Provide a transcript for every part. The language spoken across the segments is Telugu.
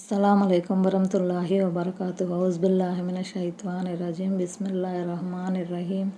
అస్సలం అయికం వరహతుల్లాహి వబర్కాతు హౌజ్బిల్లాహిమిన షైత్వాన్ రజీం బిస్మిల్లా రహమాన్ రహీం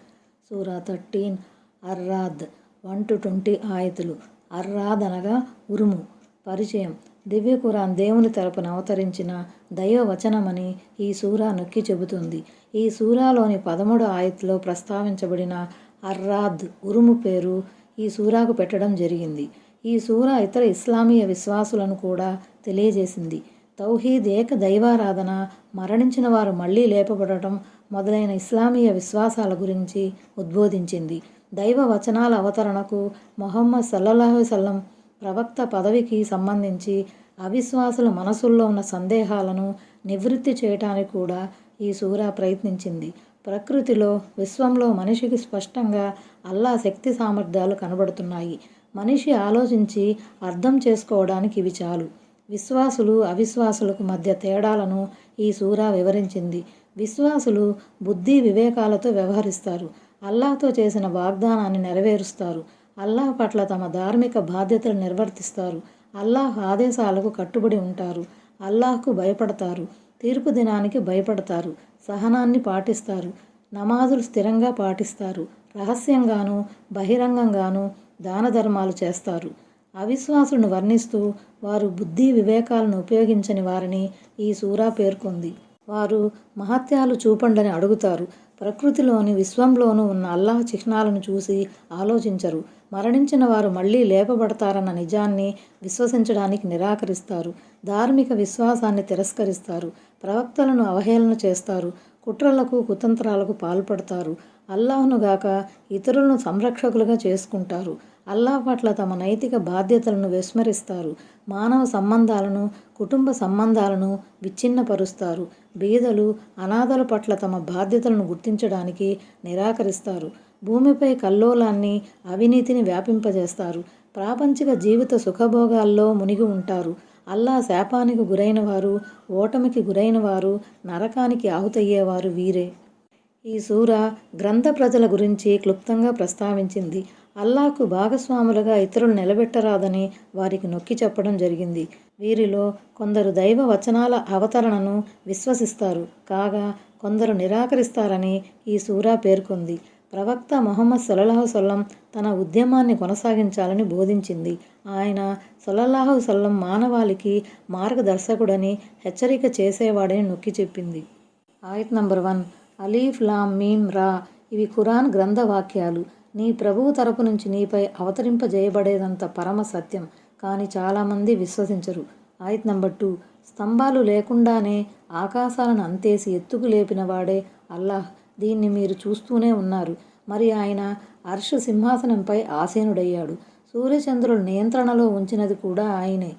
సూరా థర్టీన్ అర్రాద్. వన్ టు ట్వంటీ ఆయతులు. అర్రాద్ అనగా ఉరుము పరిచయం. దివ్య కురాన్ దేవుని తరపున అవతరించిన దైవ వచనమని ఈ సూరా నొక్కి చెబుతుంది. ఈ సూరాలోని పదమూడు ఆయతులో ప్రస్తావించబడిన అర్రాద్ ఉరుము పేరు ఈ సూరాకు పెట్టడం జరిగింది. ఈ సూరా ఇతర ఇస్లామీయ విశ్వాసులను కూడా తెలియజేసింది. తౌహీద్ ఏక దైవారాధన మరణించిన వారు మళ్ళీ లేపబడటం మొదలైన ఇస్లామీయ విశ్వాసాల గురించి ఉద్బోధించింది. దైవ వచనాల అవతరణకు మొహమ్మద్ సల్లల్లాహు సల్లం ప్రవక్త పదవికి సంబంధించి అవిశ్వాసుల మనసుల్లో ఉన్న సందేహాలను నివృత్తి చేయటానికి కూడా ఈ సూరా ప్రయత్నించింది. ప్రకృతిలో విశ్వంలో మనిషికి స్పష్టంగా అల్లా శక్తి సామర్థ్యాలు కనబడుతున్నాయి. మనిషి ఆలోచించి అర్థం చేసుకోవడానికి ఇవి చాలు. విశ్వాసులు అవిశ్వాసులకు మధ్య తేడాలను ఈ సూరా వివరించింది. విశ్వాసులు బుద్ధి వివేకాలతో వ్యవహరిస్తారు. అల్లాహతో చేసిన వాగ్దానాన్ని నెరవేరుస్తారు. అల్లాహ్ పట్ల తమ ధార్మిక బాధ్యతలు నిర్వర్తిస్తారు. అల్లాహ్ ఆదేశాలకు కట్టుబడి ఉంటారు. అల్లాహ్కు భయపడతారు. తీర్పు దినానికి భయపడతారు. సహనాన్ని పాటిస్తారు. నమాజులు స్థిరంగా పాటిస్తారు. రహస్యంగాను బహిరంగంగాను దాన ధర్మాలు చేస్తారు. అవిశ్వాసులను వర్ణిస్తూ వారు బుద్ధి వివేకాలను ఉపయోగించని వారిని ఈ సూరా పేర్కొంది. వారు మహత్యాలు చూపండని అడుగుతారు. ప్రకృతిలోని విశ్వంలోనూ ఉన్న అల్లాహ్ చిహ్నాలను చూసి ఆలోచించరు. మరణించిన వారు మళ్ళీ లేపబడతారన్న నిజాన్ని విశ్వసించడానికి నిరాకరిస్తారు. ధార్మిక విశ్వాసాన్ని తిరస్కరిస్తారు. ప్రవక్తలను అవహేళన చేస్తారు. కుట్రలకు కుతంత్రాలకు పాల్పడతారు. అల్లాహ్ను గాక ఇతరులను సంరక్షకులుగా చేసుకుంటారు. అల్లాహ్ పట్ల తమ నైతిక బాధ్యతలను విస్మరిస్తారు. మానవ సంబంధాలను కుటుంబ సంబంధాలను విచ్ఛిన్నపరుస్తారు. బీదలు అనాథల పట్ల తమ బాధ్యతలను గుర్తించడానికి నిరాకరిస్తారు. భూమిపై కల్లోలాన్ని అవినీతిని వ్యాపింపజేస్తారు. ప్రాపంచిక జీవిత సుఖభోగాల్లో మునిగి ఉంటారు. అల్లా శాపానికి గురైన వారు ఓటమికి గురైన వారు నరకానికి ఆహుతయ్యేవారు వీరే. ఈ సూర గ్రంథ ప్రజల గురించి క్లుప్తంగా ప్రస్తావించింది. అల్లాకు భాగస్వాములుగా ఇతరులు నిలబెట్టరాదని వారికి నొక్కి చెప్పడం జరిగింది. వీరిలో కొందరు దైవ వచనాల అవతరణను విశ్వసిస్తారు. కాగా కొందరు నిరాకరిస్తారని ఈ సూరా పేర్కొంది. ప్రవక్త మొహమ్మద్ సల్లల్లాహు సొల్లం తన ఉద్యమాన్ని కొనసాగించాలని బోధించింది. ఆయన సల్లల్లాహు సొల్లం మానవాళికి మార్గదర్శకుడని హెచ్చరిక చేసేవాడని నొక్కి చెప్పింది. ఆయత్ నంబర్ వన్ అలీఫ్ లామ్ మీమ్ రా ఇవి ఖురాన్ గ్రంథ వాక్యాలు నీ ప్రభువు తరపు నుంచి నీపై అవతరింపజేయబడేదంత పరమ సత్యం. కానీ చాలామంది విశ్వసించరు. ఆయత్ నంబర్ టూ స్తంభాలు లేకుండానే ఆకాశాలను అంతేసి ఎత్తుకు లేపిన వాడే అల్లాహ్. దీన్ని మీరు చూస్తూనే ఉన్నారు. మరి ఆయన అర్ష సింహాసనంపై ఆసీనుడయ్యాడు. సూర్యచంద్రుల నియంత్రణలో ఉంచినది కూడా ఆయనే.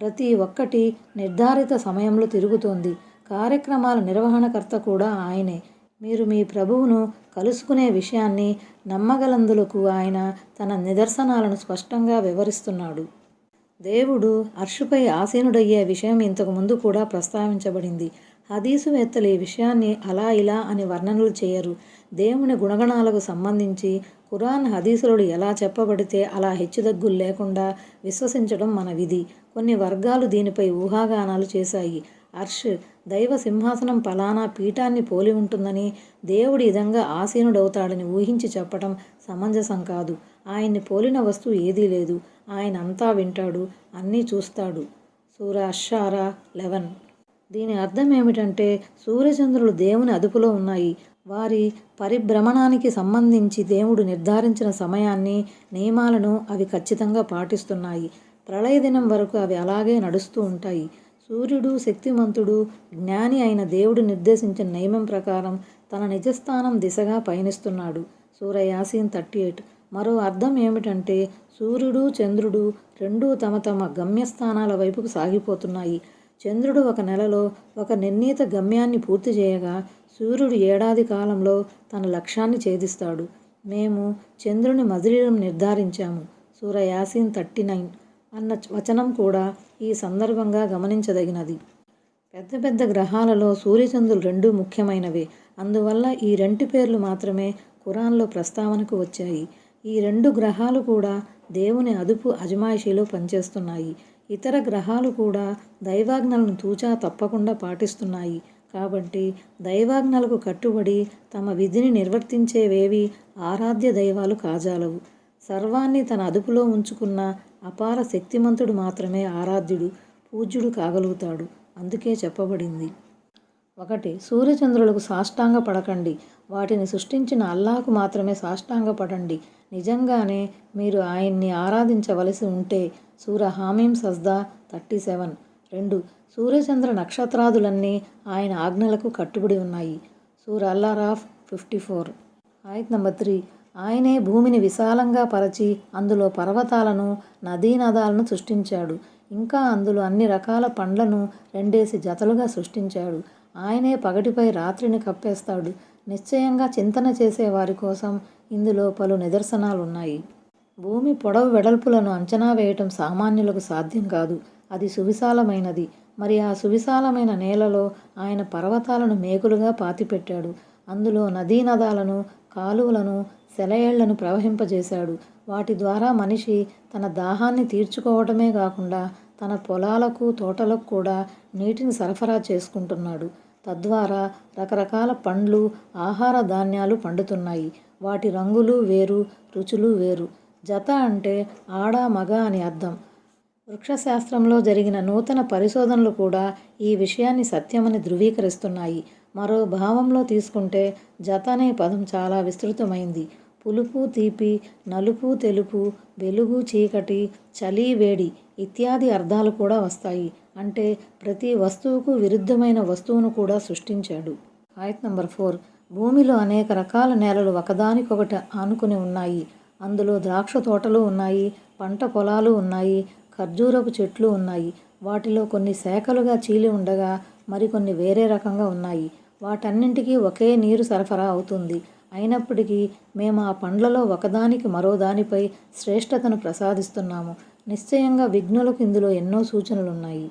ప్రతి ఒక్కటి నిర్ధారిత సమయంలో తిరుగుతోంది. కార్యక్రమాల నిర్వహణకర్త కూడా ఆయనే. మీరు మీ ప్రభువును కలుసుకునే విషయాన్ని నమ్మగలందులకు ఆయన తన నిదర్శనాలను స్పష్టంగా వివరిస్తున్నాడు. దేవుడు అర్షుపై ఆసీనుడయ్యే విషయం ఇంతకు ముందు కూడా ప్రస్తావించబడింది. హదీసువేత్తలు ఈ విషయాన్ని అలా ఇలా అని వర్ణనలు చేయరు. దేవుని గుణగణాలకు సంబంధించి ఖురాన్ హదీసులు ఎలా చెప్పబడితే అలా హెచ్చుదగ్గులు లేకుండా విశ్వసించడం మన విధి. కొన్ని వర్గాలు దీనిపై ఊహాగానాలు చేశాయి. అర్ష్ దైవ సింహాసనం పలానా పీఠాన్ని పోలి ఉంటుందని దేవుడి విధంగా ఆసీనుడవుతాడని ఊహించి చెప్పడం సమంజసం కాదు. ఆయన్ని పోలిన వస్తువు ఏదీ లేదు. ఆయన అంతా వింటాడు అన్నీ చూస్తాడు. సూర అషారా లెవెన్. దీని అర్థం ఏమిటంటే సూర్యచంద్రులు దేవుని అదుపులో ఉన్నాయి. వారి పరిభ్రమణానికి సంబంధించి దేవుడు నిర్ధారించిన సమయాన్ని నియమాలను అవి ఖచ్చితంగా పాటిస్తున్నాయి. ప్రళయ దినం వరకు అవి అలాగే నడుస్తూ ఉంటాయి. సూర్యుడు శక్తిమంతుడు జ్ఞాని అయిన దేవుడు నిర్దేశించిన నియమం ప్రకారం తన నిజస్థానం దిశగా పయనిస్తున్నాడు. సూర యాసీన్ థర్టీ ఎయిట్ మరో అర్థం ఏమిటంటే సూర్యుడు చంద్రుడు రెండూ తమ తమ గమ్యస్థానాల వైపుకు సాగిపోతున్నాయి. చంద్రుడు ఒక నెలలో ఒక నిర్ణీత గమ్యాన్ని పూర్తి చేయగా సూర్యుడు ఏడాది కాలంలో తన లక్ష్యాన్ని ఛేదిస్తాడు. మేము చంద్రుని మజిలీలను నిర్ధారించాము. సూర యాసీన్ థర్టీ నైన్ అన్న వచనం కూడా ఈ సందర్భంగా గమనించదగినది. పెద్ద పెద్ద గ్రహాలలో సూర్యచంద్రులు రెండూ ముఖ్యమైనవే. అందువల్ల ఈ రెండు పేర్లు మాత్రమే ఖురాన్లో ప్రస్తావనకు వచ్చాయి. ఈ రెండు గ్రహాలు కూడా దేవుని అదుపు అజమాయిషీలో పనిచేస్తున్నాయి. ఇతర గ్రహాలు కూడా దైవాజ్ఞలను తూచా తప్పకుండా పాటిస్తున్నాయి. కాబట్టి దైవాజ్ఞలకు కట్టుబడి తమ విధిని నిర్వర్తించేవేవి ఆరాధ్య దైవాలు కాజాలవు. సర్వాన్ని తన అదుపులో ఉంచుకున్న అపార శక్తిమంతుడు మాత్రమే ఆరాధ్యుడు పూజ్యుడు కాగలుగుతాడు. అందుకే చెప్పబడింది. ఒకటి సూర్యచంద్రులకు సాష్టాంగ పడకండి వాటిని సృష్టించిన అల్లాకు మాత్రమే సాష్టాంగ పడండి నిజంగానే మీరు ఆయన్ని ఆరాధించవలసి ఉంటే సూర హామీం సజ్దా థర్టీ సెవెన్. రెండు సూర్యచంద్ర నక్షత్రాదులన్నీ ఆయన ఆజ్ఞలకు కట్టుబడి ఉన్నాయి. సూర అల్లారాఫ్ ఫిఫ్టీ ఫోర్. ఆయత్ నెంబర్ త్రీ ఆయనే భూమిని విశాలంగా పరచి అందులో పర్వతాలను నదీనదాలను సృష్టించాడు. ఇంకా అందులో అన్ని రకాల పండ్లను రెండేసి జతలుగా సృష్టించాడు. ఆయనే పగటిపై రాత్రిని కప్పేస్తాడు. నిశ్చయంగా చింతన చేసే వారి కోసం ఇందులో పలు నిదర్శనాలు ఉన్నాయి భూమి పొడవు వెడల్పులను అంచనా వేయటం సామాన్యులకు సాధ్యం కాదు. అది సువిశాలమైనది. మరి ఆ సువిశాలమైన నేలలో ఆయన పర్వతాలను మేకులుగా పాతిపెట్టాడు. అందులో నదీనదాలను కాలువలను సెలయేళ్ళను ప్రవహింపజేశాడు. వాటి ద్వారా మనిషి తన దాహాన్ని తీర్చుకోవటమే కాకుండా తన పొలాలకు తోటలకు కూడా నీటిని సరఫరా చేసుకుంటున్నాడు. తద్వారా రకరకాల పండ్లు ఆహార ధాన్యాలు పండుతున్నాయి. వాటి రంగులు వేరు రుచులు వేరు. జత అంటే ఆడ మగ అని అర్థం. వృక్షశాస్త్రంలో జరిగిన నూతన పరిశోధనలు కూడా ఈ విషయాన్ని సత్యమని ధృవీకరిస్తున్నాయి. మరో భావంలో తీసుకుంటే జత అనే పదం చాలా విస్తృతమైంది. పులుపు తీపి నలుపు తెలుపు వెలుగు చీకటి చలి వేడి ఇత్యాది అర్థాలు కూడా వస్తాయి. అంటే ప్రతి వస్తువుకు విరుద్ధమైన వస్తువును కూడా సృష్టించాడు. ఆయత్ నంబర్ ఫోర్. భూమిలో అనేక రకాల నేలలు ఒకదానికొకటి ఆనుకుని ఉన్నాయి. అందులో ద్రాక్ష తోటలు ఉన్నాయి పంట పొలాలు ఉన్నాయి ఖర్జూరపు చెట్లు ఉన్నాయి. వాటిలో కొన్ని శాఖలుగా చీలి ఉండగా మరికొన్ని వేరే రకంగా ఉన్నాయి. వాటన్నింటికీ ఒకే నీరు సరఫరా అవుతుంది. అయినప్పటికీ మేము ఆ పండ్లలో ఒకదానికి మరో దానిపై శ్రేష్టతను ప్రసాదిస్తున్నాము. నిశ్చయంగా విఘ్నులకు ఇందులో ఎన్నో సూచనలున్నాయి.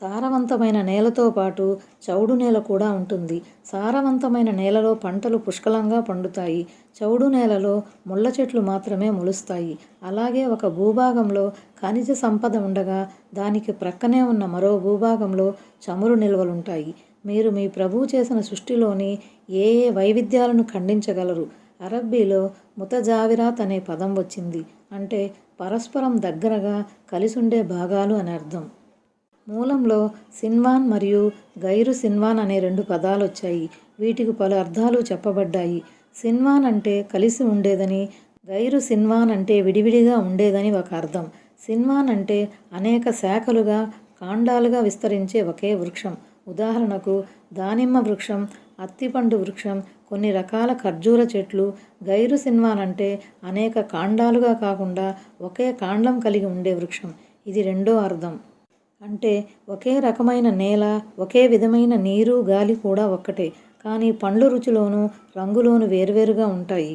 సారవంతమైన నేలతో పాటు చౌడు నేల కూడా ఉంటుంది. సారవంతమైన నేలలో పంటలు పుష్కలంగా పండుతాయి. చౌడు నేలలో ముళ్ళ చెట్లు మాత్రమే మొలుస్తాయి. అలాగే ఒక భూభాగంలో ఖనిజ సంపద ఉండగా దానికి ప్రక్కనే ఉన్న మరో భూభాగంలో చమురు నిల్వలుంటాయి. మీరు మీ ప్రభువు చేసిన సృష్టిలోని ఏ ఏ వైవిధ్యాలను ఖండించగలరు? అరబ్బీలో ముతజావిరాత్ అనే పదం వచ్చింది. అంటే పరస్పరం దగ్గరగా కలిసుండే భాగాలు అని అర్థం. మూలంలో సిన్వాన్ మరియు గైరు సిన్వాన్ అనే రెండు పదాలు వచ్చాయి వీటికి పలు అర్థాలు చెప్పబడ్డాయి. సిన్వాన్ అంటే కలిసి ఉండేదని గైరు సిన్వాన్ అంటే విడివిడిగా ఉండేదని ఒక అర్థం. సిన్వాన్ అంటే అనేక శాఖలుగా కాండాలుగా విస్తరించే ఒకే వృక్షం. ఉదాహరణకు దానిమ్మ వృక్షం అత్తిపండు వృక్షం కొన్ని రకాల ఖర్జూర చెట్లు గైరు సిన్వాన్ అంటే అనేక కాండాలుగా కాకుండా ఒకే కాండం కలిగి ఉండే వృక్షం. ఇది రెండో అర్థం. అంటే ఒకే రకమైన నేల ఒకే విధమైన నీరు గాలి కూడా ఒక్కటే. కానీ పండ్ల రుచిలోనూ రంగులోనూ వేరువేరుగా ఉంటాయి.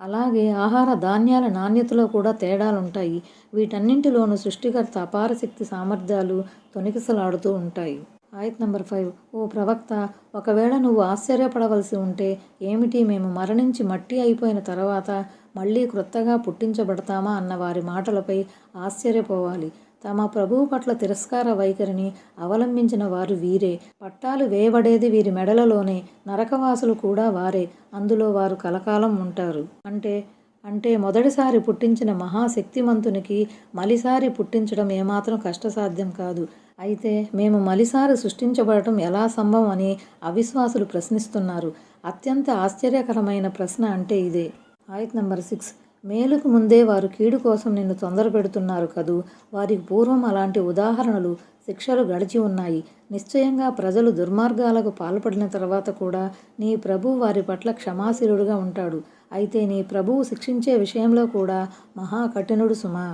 అలాగే ఆహార ధాన్యాల నాణ్యతలో కూడా తేడాలుంటాయి. వీటన్నింటిలోనూ సృష్టికర్త అపార శక్తి సామర్థ్యాలు తొనికిసలాడుతూ ఉంటాయి. ఆయత్ నంబర్ ఫైవ్. ఓ ప్రవక్త ఒకవేళ నువ్వు ఆశ్చర్యపడవలసి ఉంటే ఏమిటి మేము మరణించి మట్టి అయిపోయిన తర్వాత మళ్ళీ క్రొత్తగా పుట్టించబడతామా అన్న వారి మాటలపై ఆశ్చర్యపోవాలి. తమ ప్రభువు పట్ల తిరస్కార వైఖరిని అవలంబించిన వారు వీరే. పట్టాలు వేయబడేది వీరి మెడలలోనే నరకవాసులు కూడా వారే. అందులో వారు కలకాలం ఉంటారు. అంటే అంటే మొదటిసారి పుట్టించిన మహాశక్తిమంతునికి మలిసారి పుట్టించడం ఏమాత్రం కష్టసాధ్యం కాదు. అయితే మేము మలిసారి సృష్టించబడటం ఎలా సంభవం అని అవిశ్వాసులు ప్రశ్నిస్తున్నారు. అత్యంత ఆశ్చర్యకరమైన ప్రశ్న అంటే ఇదే. ఆయత్ నంబర్ సిక్స్. మేలుకు ముందే వారు కీడు కోసం నిన్ను తొందర పెడుతున్నారు కదూ. వారికి పూర్వం అలాంటి ఉదాహరణలు శిక్షలు గడిచి ఉన్నాయి. నిశ్చయంగా ప్రజలు దుర్మార్గాలకు పాల్పడిన తర్వాత కూడా నీ ప్రభు వారి పట్ల క్షమాశీలుడుగా ఉంటాడు. అయితే నీ ప్రభువు శిక్షించే విషయంలో కూడా మహాకఠినుడు సుమా.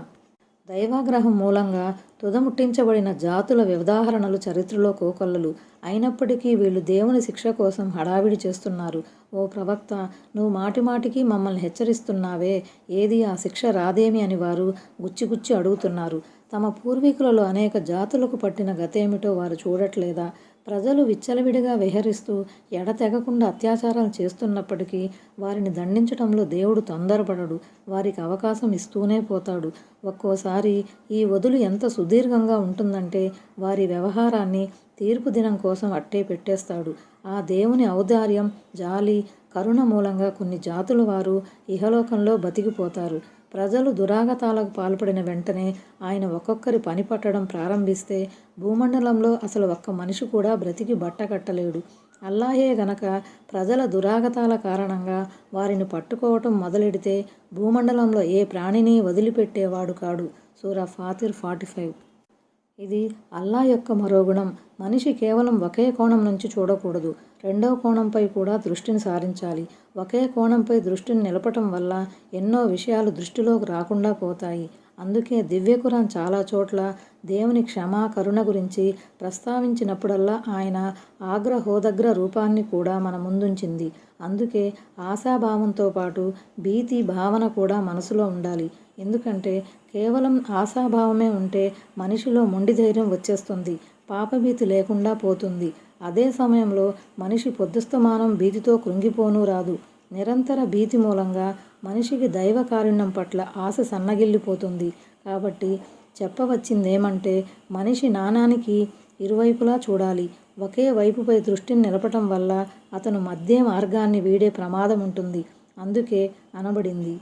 దైవాగ్రహం మూలంగా తుదముట్టించబడిన జాతుల ఉదాహరణలు చరిత్రలో కోకొల్లలు. అయినప్పటికీ వీళ్ళు దేవుని శిక్ష కోసం హడావిడి చేస్తున్నారు. ఓ ప్రవక్త నువ్వు మాటిమాటికి మమ్మల్ని హెచ్చరిస్తున్నావే. ఏది ఆ శిక్ష రాదేమి అని వారు గుచ్చిగుచ్చి అడుగుతున్నారు. తమ పూర్వీకులలో అనేక జాతులకు పట్టిన గతేమిటో వారు చూడట్లేదా? ప్రజలు విచ్చలవిడిగా విహరిస్తూ ఎడతెగకుండా అత్యాచారాలు చేస్తున్నప్పటికీ వారిని దండించడంలో దేవుడు తొందరపడడు. వారికి అవకాశం ఇస్తూనే పోతాడు. ఒక్కోసారి ఈ వదులు ఎంత సుదీర్ఘంగా ఉంటుందంటే వారి వ్యవహారాన్ని తీర్పు దినం కోసం అట్టే పెట్టేస్తాడు. ఆ దేవుని ఔదార్యం జాలి కరుణ మూలంగా కొన్ని జాతుల వారు ఇహలోకంలో బతికిపోతారు. ప్రజలు దురాగతాలకు పాల్పడిన వెంటనే ఆయన ఒక్కొక్కరి పని పట్టడం ప్రారంభిస్తే భూమండలంలో అసలు ఒక్క మనిషి కూడా బ్రతికి బట్టకట్టలేడు అల్లాహే గనక ప్రజల దురాగతాల కారణంగా వారిని పట్టుకోవటం మొదలెడితే భూమండలంలో ఏ ప్రాణిని వదిలిపెట్టేవాడు కాడు. సూరా ఫాతిర్ ఫార్టీ ఫైవ్. ఇది అల్లా యొక్క మరో గుణం. మనిషి కేవలం ఒకే కోణం నుంచి చూడకూడదు. రెండో కోణంపై కూడా దృష్టిని సారించాలి. ఒకే కోణంపై దృష్టిని నిలపటం వల్ల ఎన్నో విషయాలు దృష్టిలోకి రాకుండా పోతాయి. అందుకే దివ్యకురాన్ చాలా చోట్ల దేవుని క్షమా కరుణ గురించి ప్రస్తావించినప్పుడల్లా ఆయన ఆగ్రహోదగ్ర రూపాన్ని కూడా మన ముందుంచింది. అందుకే ఆశాభావంతో పాటు భీతి భావన కూడా మనసులో ఉండాలి. ఎందుకంటే కేవలం ఆశాభావమే ఉంటే మనిషిలో మొండి ధైర్యం వచ్చేస్తుంది పాపభీతి లేకుండా పోతుంది. అదే సమయంలో మనిషి పొద్దుస్తమానం భీతితో కృంగిపోను రాదు. నిరంతర భీతి మూలంగా మనిషికి దైవ కారుణ్యం పట్ల ఆశ సన్నగిల్లిపోతుంది. కాబట్టి చెప్పవచ్చిందేమంటే మనిషి నాణానికి ఇరువైపులా చూడాలి. ఒకే వైపుపై దృష్టిని నిలపటం వల్ల అతను మధ్య మార్గాన్ని వీడే ప్రమాదం ఉంటుంది అందుకే అనబడింది.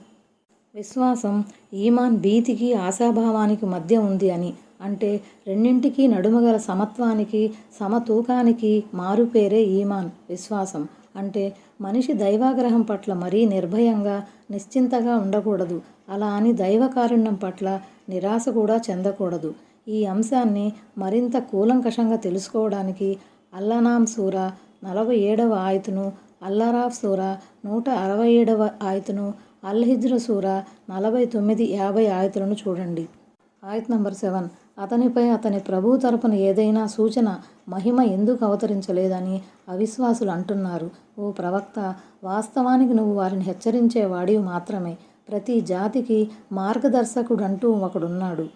విశ్వాసం ఈమాన్ భీతికి ఆశాభావానికి మధ్య ఉంది అని. అంటే రెండింటికి నడుమగల సమత్వానికి సమతూకానికి మారుపేరే ఈమాన్ విశ్వాసం. అంటే మనిషి దైవాగ్రహం పట్ల మరీ నిర్భయంగా నిశ్చింతగా ఉండకూడదు. అలా అని దైవకారుణ్యం పట్ల నిరాశ కూడా చెందకూడదు. ఈ అంశాన్ని మరింత కూలంకషంగా తెలుసుకోవడానికి అల్లనాం సూర నలభై ఏడవ ఆయతును అల్లరాఫ్ సూర నూట అరవై ఏడవ ఆయతును అల్హిజ్ర సూర నలభై తొమ్మిది యాభై ఆయతులను చూడండి. ఆయత్ నంబర్ సెవెన్. అతనిపై అతని ప్రభు తరపున ఏదైనా సూచన మహిమ ఎందుకు అవతరించలేదని అవిశ్వాసులు అంటున్నారు. ఓ ప్రవక్త వాస్తవానికి నువ్వు వారిని హెచ్చరించేవాడివి మాత్రమే. ప్రతి జాతికి మార్గదర్శకుడంటూ ఒకడున్నాడు.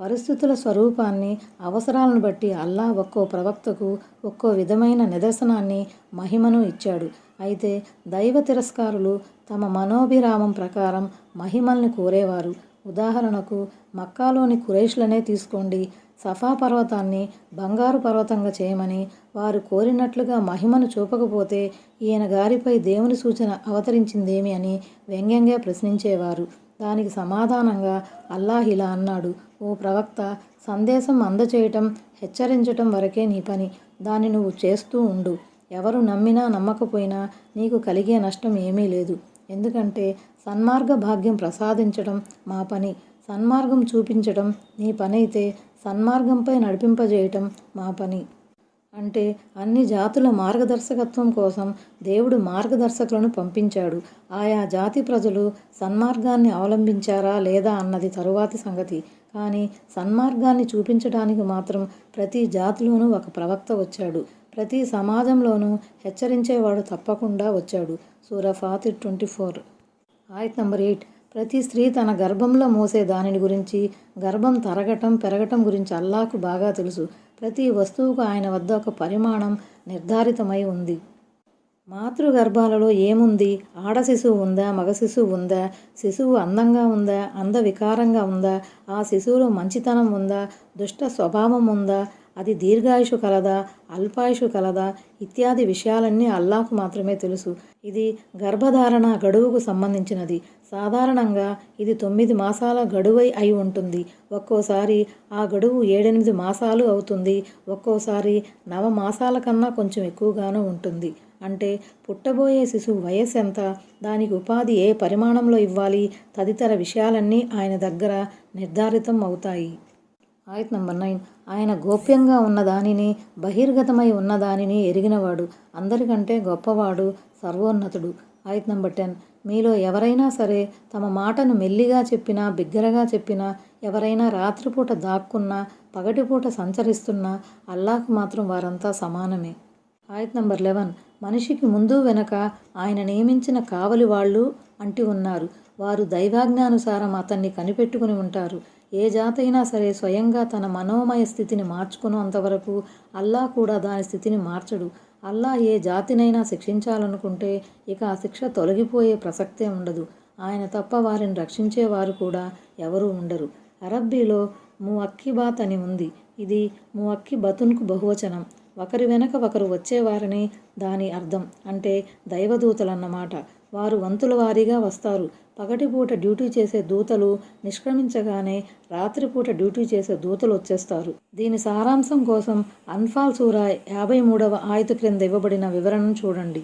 పరిస్థితుల స్వరూపాన్ని అవసరాలను బట్టి అల్లా ఒక్కో ప్రవక్తకు ఒక్కో విధమైన నిదర్శనాన్ని మహిమను ఇచ్చాడు. అయితే దైవ తిరస్కారులు తమ మనోభిరామం ప్రకారం మహిమల్ని కోరేవారు. ఉదాహరణకు మక్కాలోని కురేష్లనే తీసుకోండి. సఫా పర్వతాన్ని బంగారు పర్వతంగా చేయమని వారు కోరినట్లుగా మహిమను చూపకపోతే ఈయన గారిపై దేవుని సూచన అవతరించిందేమి అని వ్యంగ్యంగా ప్రశ్నించేవారు. దానికి సమాధానంగా అల్లాహ్ ఇలా అన్నాడు ఓ ప్రవక్త సందేశం అందచేయటం హెచ్చరించటం వరకే నీ పని. దాన్ని నువ్వు చేస్తూ ఉండు. ఎవరు నమ్మినా నమ్మకపోయినా నీకు కలిగే నష్టం ఏమీ లేదు. ఎందుకంటే సన్మార్గ భాగ్యం ప్రసాదించడం మా పని. సన్మార్గం చూపించడం నీ పనైతే సన్మార్గంపై నడిపింపజేయటం మా పని. అంటే అన్ని జాతుల మార్గదర్శకత్వం కోసం దేవుడు మార్గదర్శకులను పంపించాడు. ఆయా జాతి ప్రజలు సన్మార్గాన్ని అవలంబించారా లేదా అన్నది తరువాతి సంగతి. కానీ సన్మార్గాన్ని చూపించడానికి మాత్రం ప్రతి జాతిలోనూ ఒక ప్రవక్త వచ్చాడు. ప్రతి సమాజంలోనూ హెచ్చరించేవాడు తప్పకుండా వచ్చాడు. సూర ఫాతిర్ ట్వంటీ ఫోర్. ఆయత్ నంబర్ ఎయిట్. ప్రతి స్త్రీ తన గర్భంలో మోసే దానిని గురించి గర్భం తరగటం పెరగటం గురించి అల్లాకు బాగా తెలుసు. ప్రతి వస్తువుకు ఆయన వద్ద ఒక పరిమాణం నిర్ధారితమై ఉంది. మాతృగర్భాలలో ఏముంది? ఆడ శిశువు ఉందా? మగ శిశువు ఉందా? శిశువు అందంగా ఉందా? అందవికారంగా ఉందా? ఆ శిశువులో మంచితనం ఉందా? దుష్ట స్వభావం ఉందా? అది దీర్ఘాయుషు కలదా అల్పాయుషు కలదా ఇత్యాది విషయాలన్నీ అల్లాకు మాత్రమే తెలుసు. ఇది గర్భధారణ గడువుకు సంబంధించినది. సాధారణంగా ఇది తొమ్మిది మాసాల గడువై అయి ఉంటుంది. ఒక్కోసారి ఆ గడువు ఏడెనిమిది మాసాలు అవుతుంది. ఒక్కోసారి నవ మాసాల కన్నా కొంచెం ఎక్కువగానూ ఉంటుంది. అంటే పుట్టబోయే శిశువు వయస్సు ఎంత దానికి ఉపాధి ఏ పరిమాణంలో ఇవ్వాలి తదితర విషయాలన్నీ ఆయన దగ్గర నిర్ధారితం అవుతాయి. ఆయత్ నంబర్ నైన్. ఆయన గోప్యంగా ఉన్న దానిని బహిర్గతమై ఉన్న దానిని ఎరిగినవాడు అందరికంటే గొప్పవాడు సర్వోన్నతుడు. ఆయత్ నంబర్ టెన్. మీలో ఎవరైనా సరే తమ మాటను మెల్లిగా చెప్పినా బిగ్గరగా చెప్పినా ఎవరైనా రాత్రిపూట దాక్కున్నా పగటిపూట సంచరిస్తున్నా అల్లాకు మాత్రం వారంతా సమానమే. ఆయత్ నంబర్ లెవెన్. మనిషికి ముందు వెనక ఆయన నియమించిన కావలి వాళ్ళు అంటి ఉన్నారు. వారు దైవాజ్ఞానుసారం అతన్ని కనిపెట్టుకుని ఉంటారు. ఏ జాతైనా సరే స్వయంగా తన మనోమయ స్థితిని మార్చుకున్నంతవరకు అల్లా కూడా దాని స్థితిని మార్చడు. అల్లా ఏ జాతినైనా శిక్షించాలనుకుంటే ఇక ఆ శిక్ష తొలగిపోయే ప్రసక్తే ఉండదు. ఆయన తప్ప వారిని రక్షించేవారు కూడా ఎవరూ ఉండరు. అరబ్బీలో ముఅక్కిబాత్ అని ఉంది. ఇది ముఅక్కి బతున్కు బహువచనం. ఒకరి వెనక ఒకరు వచ్చేవారని దాని అర్థం అంటే దైవదూతలన్నమాట. వారు వంతుల వారీగా వస్తారు. పగటిపూట డ్యూటీ చేసే దూతలు నిష్క్రమించగానే రాత్రిపూట డ్యూటీ చేసే దూతలు వచ్చేస్తారు. దీని సారాంశం కోసం అన్ఫాల్ సూరా యాభై మూడవ ఆయత క్రింద ఇవ్వబడిన వివరణను చూడండి.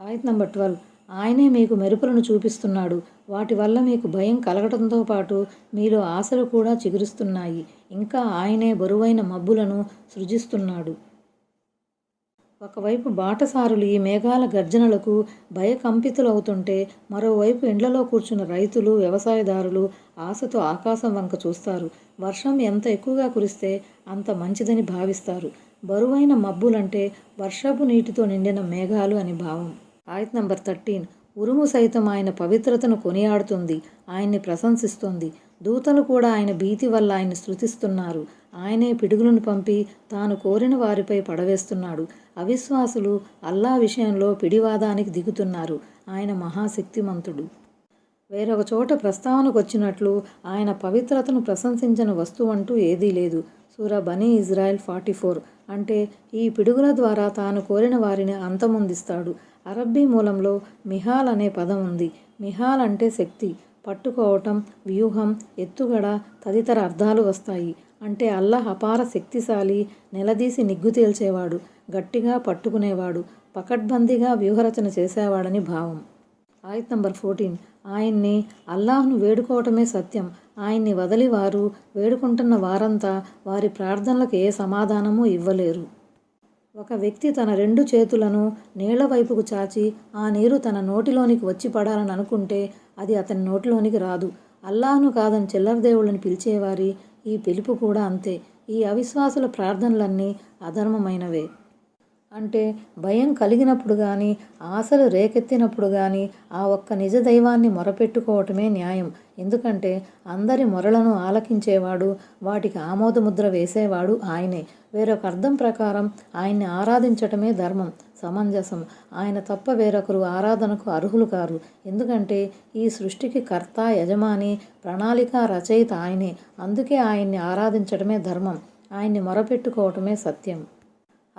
ఆయత్ నంబర్ ట్వెల్వ్. ఆయనే మీకు మెరుపులను చూపిస్తున్నాడు. వాటి వల్ల మీకు భయం కలగడంతో పాటు మీలో ఆశలు కూడా చిగురుస్తున్నాయి. ఇంకా ఆయనే బరువైన మబ్బులను సృజిస్తున్నాడు. ఒకవైపు బాటసారులు ఈ మేఘాల గర్జనలకు భయకంపితులవుతుంటే మరోవైపు ఎండ్లలో కూర్చున్న రైతులు వ్యవసాయదారులు ఆశతో ఆకాశం వంక చూస్తారు. వర్షం ఎంత ఎక్కువగా కురిస్తే అంత మంచిదని భావిస్తారు. బరువైన మబ్బులంటే వర్షపు నీటితో నిండిన మేఘాలు అని భావం. ఆయత్ నంబర్ థర్టీన్. ఉరుము సైతం ఆయన పవిత్రతను కొనియాడుతుంది ఆయన్ని ప్రశంసిస్తుంది. దూతలు కూడా ఆయన భీతి వల్ల ఆయన స్థుతిస్తున్నారు ఆయనే పిడుగులను పంపి తాను కోరిన వారిపై పడవేస్తున్నాడు. అవిశ్వాసులు అల్లా విషయంలో పిడివాదానికి దిగుతున్నారు. ఆయన మహాశక్తిమంతుడు. వేరొక చోట ప్రస్తావనకు వచ్చినట్లు ఆయన పవిత్రతను ప్రశంసించిన వస్తువు అంటూ ఏదీ లేదు. సూర బనీ ఇజ్రాయెల్ ఫార్టీ ఫోర్ అంటే ఈ పిడుగుల ద్వారా తాను కోరిన వారిని అంతమొందిస్తాడు. అరబ్బీ మూలంలో మిహాల్ అనే పదం ఉంది. మిహాల్ అంటే శక్తి. పట్టుకోవటం వ్యూహం ఎత్తుగడ తదితర అర్థాలు వస్తాయి. అంటే అల్లాహ్ అపార శక్తిశాలి నిలదీసి నిగ్గు తేల్చేవాడు గట్టిగా పట్టుకునేవాడు పకడ్బందీగా వ్యూహరచన చేసేవాడని భావం. ఆయత్ నంబర్ ఫోర్టీన్. ఆయన్ని అల్లాహ్ను వేడుకోవటమే సత్యం. ఆయన్ని వదిలి వారు వేడుకుంటున్న వారంతా వారి ప్రార్థనలకు ఏ సమాధానమూ ఇవ్వలేరు. ఒక వ్యక్తి తన రెండు చేతులను నీళ్ళ వైపుకు చాచి ఆ నీరు తన నోటిలోనికి వచ్చి పడాలని అనుకుంటే అది అతని నోటిలోనికి రాదు. అల్లాహ్ను కాదని చిల్లర దేవుళ్ళని పిలిచేవారి ఈ పిలుపు కూడా అంతే. ఈ అవిశ్వాసుల ప్రార్థనలన్నీ అధర్మమైనవే. అంటే భయం కలిగినప్పుడు కానీ ఆశలు రేకెత్తినప్పుడు కానీ ఆ ఒక్క నిజ దైవాన్ని మొరపెట్టుకోవటమే న్యాయం. ఎందుకంటే అందరి మొరలను ఆలకించేవాడు వాటికి ఆమోదముద్ర వేసేవాడు ఆయనే. వేరొక అర్థం ప్రకారం ఆయన్ని ఆరాధించటమే ధర్మం. సమంజసం. ఆయన తప్ప వేరొకరు ఆరాధనకు అర్హులు కారు. ఎందుకంటే ఈ సృష్టికి కర్త యజమాని ప్రణాళిక రచయిత ఆయనే. అందుకే ఆయన్ని ఆరాధించడమే ధర్మం. ఆయన్ని మొరపెట్టుకోవటమే సత్యం.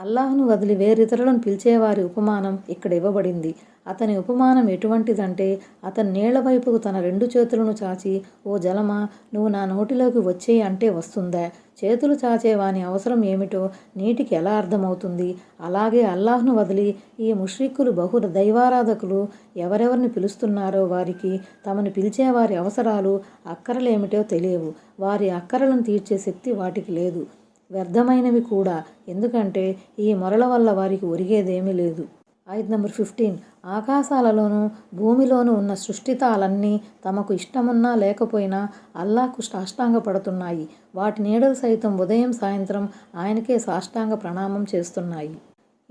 అల్లాహ్ను వదిలి వేరితరులను పిలిచేవారి ఉపమానం ఇక్కడ ఇవ్వబడింది. అతని ఉపమానం ఎటువంటిదంటే అతని నీళ్ళ వైపుకు తన రెండు చేతులను చాచి ఓ జలమా నువ్వు నా నోటిలోకి వచ్చేయి అంటే వస్తుందా? చేతులు చాచేవాని అవసరం ఏమిటో నీటికి ఎలా అర్థమవుతుంది? అలాగే అల్లాహ్ను వదిలి ఈ ముష్రిక్కులు బహు దైవారాధకులు ఎవరెవరిని పిలుస్తున్నారో వారికి తమను పిలిచే వారి అవసరాలు అక్కరలేమిటో తెలియవు. వారి అక్కరలను తీర్చే శక్తి వాటికి లేదు. వ్యర్థమైనవి కూడా. ఎందుకంటే ఈ మొరల వల్ల వారికి ఒరిగేదేమీ లేదు. ఐదు నెంబర్ ఫిఫ్టీన్. ఆకాశాలలోనూ భూమిలోనూ ఉన్న సృష్టితాలన్నీ తమకు ఇష్టమున్నా లేకపోయినా అల్లాకు సాష్టాంగ పడుతున్నాయి వాటి నీడలు సైతం ఉదయం సాయంత్రం ఆయనకే సాష్టాంగ ప్రణామం చేస్తున్నాయి.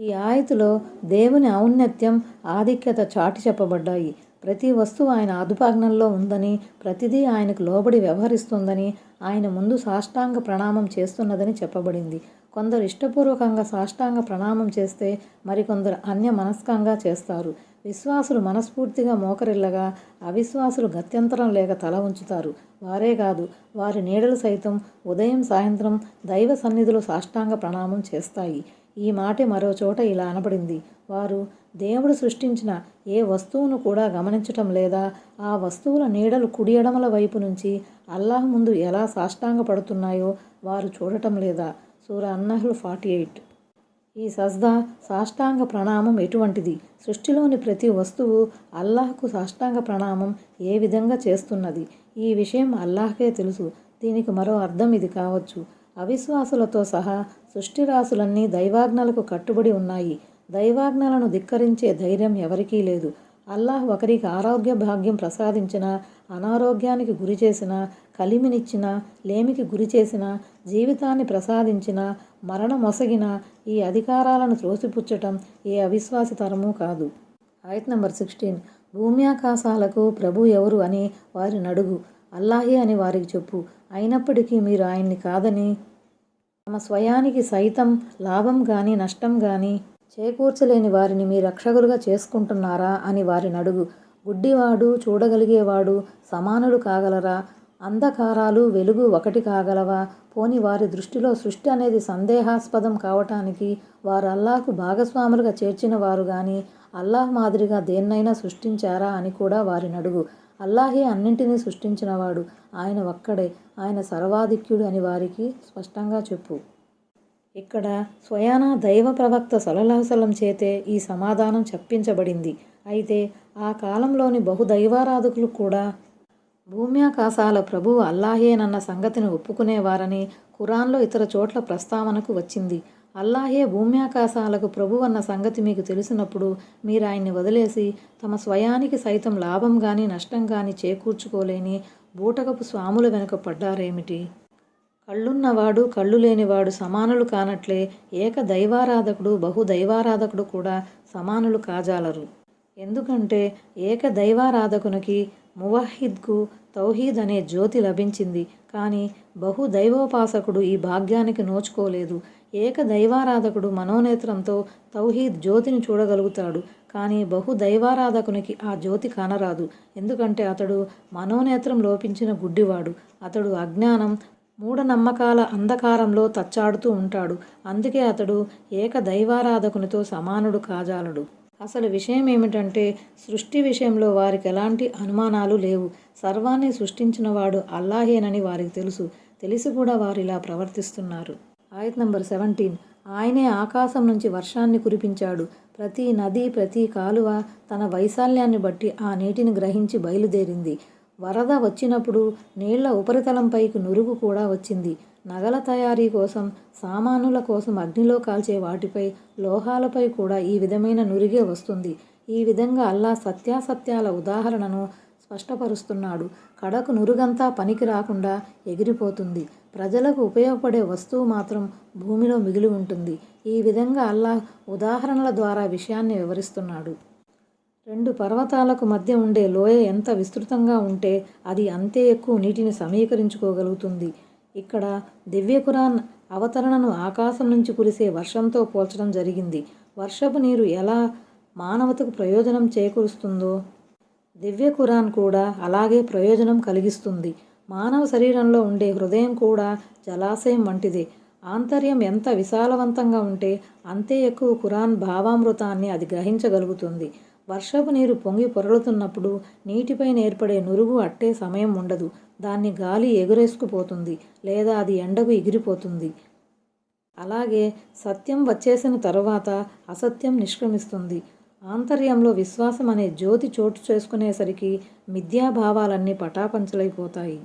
ఈ ఆయతిలో దేవుని ఔన్నత్యం ఆధిక్యత చాటి చెప్పబడ్డాయి. ప్రతి వస్తువు ఆయన అదుపాజ్ఞంలో ఉందని ప్రతిదీ ఆయనకు లోబడి వ్యవహరిస్తుందని ఆయన ముందు సాష్టాంగ ప్రణామం చేస్తున్నదని చెప్పబడింది. కొందరు ఇష్టపూర్వకంగా సాష్టాంగ ప్రణామం చేస్తే మరికొందరు అన్య మనస్కంగా చేస్తారు. విశ్వాసులు మనస్ఫూర్తిగా మోకరిల్లగా అవిశ్వాసులు గత్యంతరం లేక తల ఉంచుతారు. వారే కాదు వారి నీడలు సైతం ఉదయం సాయంత్రం దైవ సన్నిధిలో సాష్టాంగ ప్రణామం చేస్తాయి. ఈ మాట మరో చోట ఇలా అనబడింది. వారు దేవుడు సృష్టించిన ఏ వస్తువును కూడా గమనించటం లేదా ఆ వస్తువుల నీడలు కుడి ఎడమల వైపు నుంచి అల్లాహ్ ముందు ఎలా సాష్టాంగ పడుతున్నాయో వారు చూడటం లేదా? సూర అన్నహుల్ ఫార్టీ ఎయిట్. ఈ సజ్దా సాష్టాంగ ప్రణామం ఎటువంటిది? సృష్టిలోని ప్రతి వస్తువు అల్లాహ్కు సాష్టాంగ ప్రణామం ఏ విధంగా చేస్తున్నది? ఈ విషయం అల్లాహ్కే తెలుసు. దీనికి మరో అర్థం ఇది కావచ్చు. అవిశ్వాసులతో సహా సృష్టి రాసులన్నీ దైవాజ్ఞలకు కట్టుబడి ఉన్నాయి. దైవాజ్ఞలను ధిక్కరించే ధైర్యం ఎవరికీ లేదు. అల్లాహ్ ఒకరికి ఆరోగ్య భాగ్యం ప్రసాదించిన అనారోగ్యానికి గురి చేసిన కలిమినిచ్చిన లేమికి గురి చేసిన జీవితాన్ని ప్రసాదించిన మరణం మొసగిన ఈ అధికారాలను త్రోసిపుచ్చటం ఏ అవిశ్వాసి తరము కాదు. ఆయత్ నంబర్ సిక్స్టీన్. భూమ్యాకాశాలకు ప్రభు ఎవరు అని వారి నడుగు అల్లాహే అని వారికి చెప్పు. అయినప్పటికీ మీరు ఆయన్ని కాదని తమ స్వయానికి సైతం లాభం కానీ నష్టం కానీ చేకూర్చలేని వారిని మీ రక్షకులుగా చేసుకుంటున్నారా అని వారిని అడుగు. గుడ్డివాడు చూడగలిగేవాడు సమానులు కాగలరా? అంధకారాలు వెలుగు ఒకటి కాగలవా? పోని వారి దృష్టిలో సృష్టి అనేది సందేహాస్పదం కావటానికి వారు అల్లాహకు భాగస్వాములుగా చేర్చిన వారు కానీ అల్లాహ్ మాదిరిగా దేన్నైనా సృష్టించారా అని కూడా వారిని అడుగు. అల్లాహే అన్నింటినీ సృష్టించినవాడు. ఆయన ఒక్కడే. ఆయన సర్వాధిక్యుడు అని వారికి స్పష్టంగా చెప్పు. ఇక్కడ స్వయాన దైవ ప్రవక్త సలలాసలం చేతే ఈ సమాధానం చెప్పించబడింది. అయితే ఆ కాలంలోని బహుదైవారాధకులు కూడా భూమ్యాకాశాల ప్రభువు అల్లాహేనన్న సంగతిని ఒప్పుకునేవారని ఖురాన్లో ఇతర చోట్ల ప్రస్తావనకు వచ్చింది. అల్లాహే భూమ్యాకాశాలకు ప్రభు అన్న సంగతి మీకు తెలిసినప్పుడు మీరు ఆయన్ని వదిలేసి తమ స్వయానికి సైతం లాభం కానీ నష్టం కానీ చేకూర్చుకోలేని బూటకపు స్వాముల వెనుక పడ్డారేమిటి? కళ్ళున్నవాడు కళ్ళు లేనివాడు సమానులు కానట్లే ఏక దైవారాధకుడు బహు దైవారాధకుడు కూడా సమానులు కాజాలరు. ఎందుకంటే ఏక దైవారాధకునికి మువహిద్కు తౌహీద్ అనే జ్యోతి లభించింది. కానీ బహు దైవోపాసకుడు ఈ భాగ్యానికి నోచుకోలేదు. ఏక దైవారాధకుడు మనోనేత్రంతో తౌహీద్ జ్యోతిని చూడగలుగుతాడు. కానీ బహు దైవారాధకునికి ఆ జ్యోతి కానరాదు. ఎందుకంటే అతడు మనోనేత్రం లోపించిన గుడ్డివాడు. అతడు అజ్ఞానం మూఢనమ్మకాల అంధకారంలో తచ్చాడుతూ ఉంటాడు. అందుకే అతడు ఏక దైవారాధకునితో సమానుడు కాజాలడు. అసలు విషయం ఏమిటంటే సృష్టి విషయంలో వారికి ఎలాంటి అనుమానాలు లేవు. సర్వాన్ని సృష్టించినవాడు అల్లాహేనని వారికి తెలుసు. తెలిసి కూడా వారు ఇలా ప్రవర్తిస్తున్నారు. ఆయత్ నంబర్ సెవెంటీన్. ఆయనే ఆకాశం నుంచి వర్షాన్ని కురిపించాడు. ప్రతి నది ప్రతి కాలువ తన వైశాల్యాన్ని బట్టి ఆ నీటిని గ్రహించి బయలుదేరింది. వరద వచ్చినప్పుడు నీళ్ళ ఉపరితలంపైకి నురుగు కూడా వచ్చింది. నగల తయారీ కోసం సామానుల కోసం అగ్నిలో కాల్చే వాటిపై లోహాలపై కూడా ఈ విధమైన నురిగే వస్తుంది. ఈ విధంగా అల్లా సత్యాసత్యాల ఉదాహరణను స్పష్టపరుస్తున్నాడు. కడకు నురుగంతా పనికి రాకుండా ఎగిరిపోతుంది. ప్రజలకు ఉపయోగపడే వస్తువు మాత్రం భూమిలో మిగిలి ఉంటుంది. ఈ విధంగా అల్లా ఉదాహరణల ద్వారా విషయాన్ని వివరిస్తున్నాడు. రెండు పర్వతాలకు మధ్య ఉండే లోయ ఎంత విస్తృతంగా ఉంటే అది అంతే ఎక్కువ నీటిని సమీకరించుకోగలుగుతుంది. ఇక్కడ దివ్యకురాన్ అవతరణను ఆకాశం నుంచి కురిసే వర్షంతో పోల్చడం జరిగింది. వర్షపు నీరు ఎలా మానవతకు ప్రయోజనం చేకూరుస్తుందో దివ్య ఖురాన్ కూడా అలాగే ప్రయోజనం కలిగిస్తుంది. మానవ శరీరంలో ఉండే హృదయం కూడా జలాశయం వంటిదే. ఆంతర్యం ఎంత విశాలవంతంగా ఉంటే అంతే ఎక్కువ ఖురాన్ భావామృతాన్ని అది గ్రహించగలుగుతుంది. వర్షపు నీరు పొంగి పొరలుతున్నప్పుడు నీటిపైన ఏర్పడే నురుగు అట్టే సమయం ఉండదు. దాన్ని గాలి ఎగురేసుకుపోతుంది లేదా అది ఎండకు ఎగిరిపోతుంది. అలాగే సత్యం వచ్చేసిన తరువాత అసత్యం నిష్క్రమిస్తుంది. ఆంతర్యంలో విశ్వాసం అనే జ్యోతి చోటు చేసుకునేసరికి మిథ్యాభావాలన్నీ పటాపంచలైపోతాయి.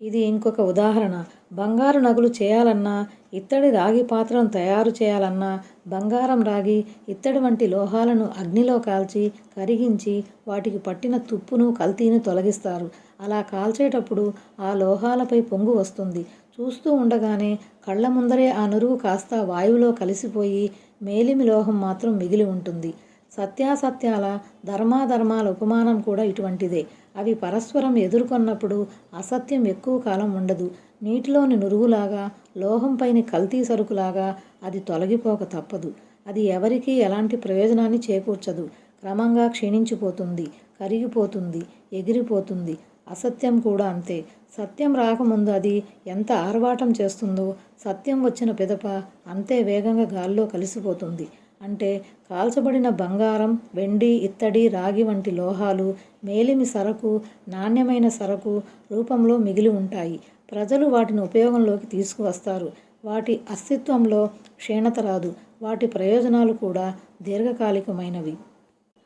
ఇది ఇంకొక ఉదాహరణ. బంగారు నగులు చేయాలన్నా ఇత్తడి రాగి పాత్రను తయారు చేయాలన్నా బంగారం రాగి ఇత్తడి వంటి లోహాలను అగ్నిలో కాల్చి కరిగించి వాటికి పట్టిన తుప్పును కల్తీని తొలగిస్తారు. అలా కాల్చేటప్పుడు ఆ లోహాలపై పొంగు వస్తుంది. చూస్తూ ఉండగానే కళ్ళ ముందరే ఆ నురుగు కాస్త వాయువులో కలిసిపోయి మేలిమి లోహం మాత్రం మిగిలి ఉంటుంది. సత్యాసత్యాల ధర్మాధర్మాల ఉపమానం కూడా ఇటువంటిదే. అవి పరస్పరం ఎదుర్కొన్నప్పుడు అసత్యం ఎక్కువ కాలం ఉండదు. నీటిలోని నురుగులాగా లోహంపైని కల్తీ సరుకులాగా అది తొలగిపోక తప్పదు. అది ఎవరికీ ఎలాంటి ప్రయోజనాన్ని చేకూర్చదు. క్రమంగా క్షీణించిపోతుంది కరిగిపోతుంది ఎగిరిపోతుంది. అసత్యం కూడా అంతే. సత్యం రాకముందు అది ఎంత ఆర్వాటం చేస్తుందో సత్యం వచ్చిన పిదప అంతే వేగంగా గాల్లో కలిసిపోతుంది. అంటే కాల్చబడిన బంగారం వెండి ఇత్తడి రాగి వంటి లోహాలు మేలిమి సరకు నాణ్యమైన సరకు రూపంలో మిగిలి ఉంటాయి. ప్రజలు వాటిని ఉపయోగంలోకి తీసుకువస్తారు. వాటి అస్తిత్వంలో క్షీణత రాదు. వాటి ప్రయోజనాలు కూడా దీర్ఘకాలికమైనవి.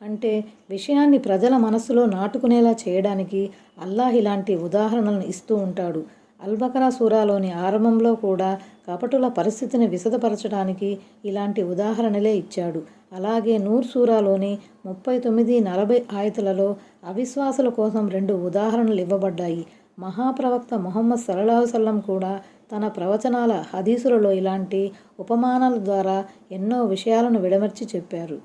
అంటే విషయాన్ని ప్రజల మనస్సులో నాటుకునేలా చేయడానికి అల్లాహ్ ఇలాంటి ఉదాహరణలను ఇస్తూ ఉంటాడు. అల్బకరా సూరాలోని ఆరంభంలో కూడా కపటుల పరిస్థితిని విశదపరచడానికి ఇలాంటి ఉదాహరణలే ఇచ్చాడు. అలాగే నూర్ సూరాలోని ముప్పై తొమ్మిది నలభై ఆయతులలో అవిశ్వాసుల కోసం రెండు ఉదాహరణలు ఇవ్వబడ్డాయి. మహాప్రవక్త మొహమ్మద్ సల్లాహుసల్లం కూడా తన ప్రవచనాల హదీసులలో ఇలాంటి ఉపమానాల ద్వారా ఎన్నో విషయాలను విడమర్చి చెప్పారు.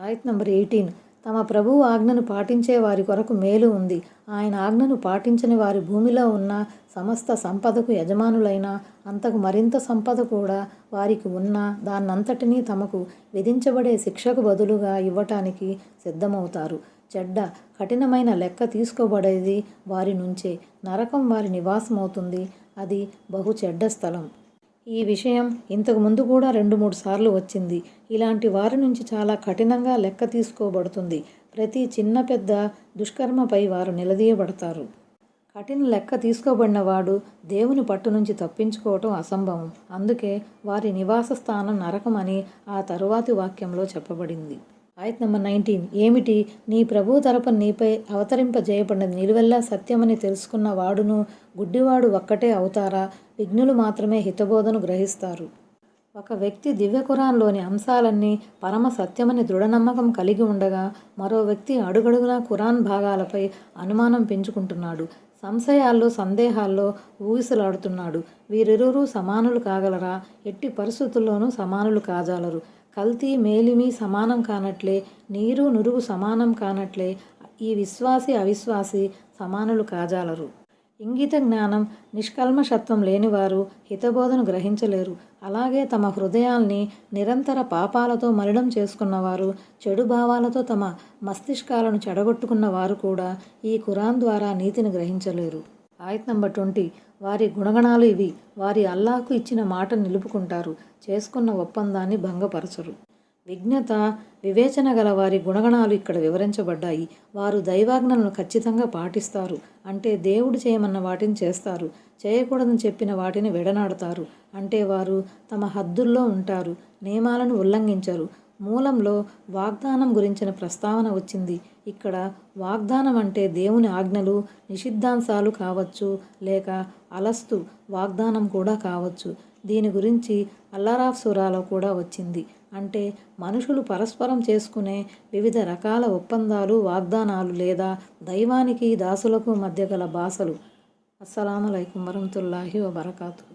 ఆయత్ నంబర్ ఎయిటీన్ తమ ప్రభువు ఆజ్ఞను పాటించే వారి కొరకు మేలు ఉంది. ఆయన ఆజ్ఞను పాటించని వారి భూమిలో ఉన్న సమస్త సంపదకు యజమానులైన అంతకు మరింత సంపద కూడా వారికి ఉన్న దాన్నంతటినీ తమకు విధించబడే శిక్షకు బదులుగా ఇవ్వటానికి సిద్ధమవుతారు. చెడ్డ కఠినమైన లెక్క తీసుకోబడేది వారి నుంచే. నరకం వారి నివాసమవుతుంది. అది బహు చెడ్డ స్థలం. ఈ విషయం ఇంతకు ముందు కూడా రెండు మూడు సార్లు వచ్చింది. ఇలాంటి వారి నుంచి చాలా కఠినంగా లెక్క తీసుకోబడుతుంది. ప్రతి చిన్న పెద్ద దుష్కర్మపై వారు నిలదీయబడతారు. కఠిన లెక్క తీసుకోబడిన వాడు దేవుని పట్టు నుంచి తప్పించుకోవటం అసంభవం. అందుకే వారి నివాస స్థానం నరకమని ఆ తరువాతి వాక్యంలో చెప్పబడింది. ఆయత్ నెంబర్ నైన్టీన్. ఏమిటి? నీ ప్రభు తరపున నీపై అవతరింపజేయబడిన నిలువెల్లా సత్యమని తెలుసుకున్న వాడును గుడ్డివాడు ఒక్కటే అవుతారా? విఘ్నులు మాత్రమే హితబోధను గ్రహిస్తారు. ఒక వ్యక్తి దివ్య కురాన్లోని అంశాలన్నీ పరమ సత్యమని దృఢనమ్మకం కలిగి ఉండగా మరో వ్యక్తి అడుగడుగునా ఖురాన్ భాగాలపై అనుమానం పెంచుకుంటున్నాడు. సంశయాల్లో సందేహాల్లో ఊగిసలాడుతున్నాడు. వీరిరువురు సమానులు కాగలరా? ఎట్టి పరిస్థితుల్లోనూ సమానులు కాజాలరు. కల్తీ మేలిమి సమానం కానట్లే నీరు నురుగు సమానం కానట్లే ఈ విశ్వాసి అవిశ్వాసి సమానులు కాజాలరు. ఇంగిత జ్ఞానం నిష్కల్మషత్వం లేనివారు హితబోధను గ్రహించలేరు. అలాగే తమ హృదయాల్ని నిరంతర పాపాలతో మలినం చేసుకున్నవారు చెడు భావాలతో తమ మస్తిష్కాలను చెడగొట్టుకున్న వారు కూడా ఈ ఖురాన్ ద్వారా నీతిని గ్రహించలేరు. ఆయత్ నంబర్ ట్వంటీ వారి గుణగణాలు ఇవి. వారి అల్లాకు ఇచ్చిన మాట నిలుపుకుంటారు. చేసుకున్న ఒప్పందాన్ని భంగపరచరు. విజ్ఞత వివేచన గల వారి గుణగణాలు ఇక్కడ వివరించబడ్డాయి. వారు దైవాజ్ఞలను ఖచ్చితంగా పాటిస్తారు. అంటే దేవుడు చేయమన్న వాటిని చేస్తారు. చేయకూడదని చెప్పిన వాటిని విడనాడతారు. అంటే వారు తమ హద్దుల్లో ఉంటారు. నియమాలను ఉల్లంఘించరు. మూలంలో వాగ్దానం గురించిన ప్రస్తావన వచ్చింది. ఇక్కడ వాగ్దానం అంటే దేవుని ఆజ్ఞలు నిషిద్ధాంశాలు కావచ్చు లేక అలస్తు వాగ్దానం కూడా కావచ్చు. దీని గురించి అల్లారాఫ్ సురాలో కూడా వచ్చింది. అంటే మనుషులు పరస్పరం చేసుకునే వివిధ రకాల ఒప్పందాలు వాగ్దానాలు లేదా దైవానికి దాసులకు మధ్య గల భాషలు అస్సలం వరహతుల్లాహి వబర్కాతు.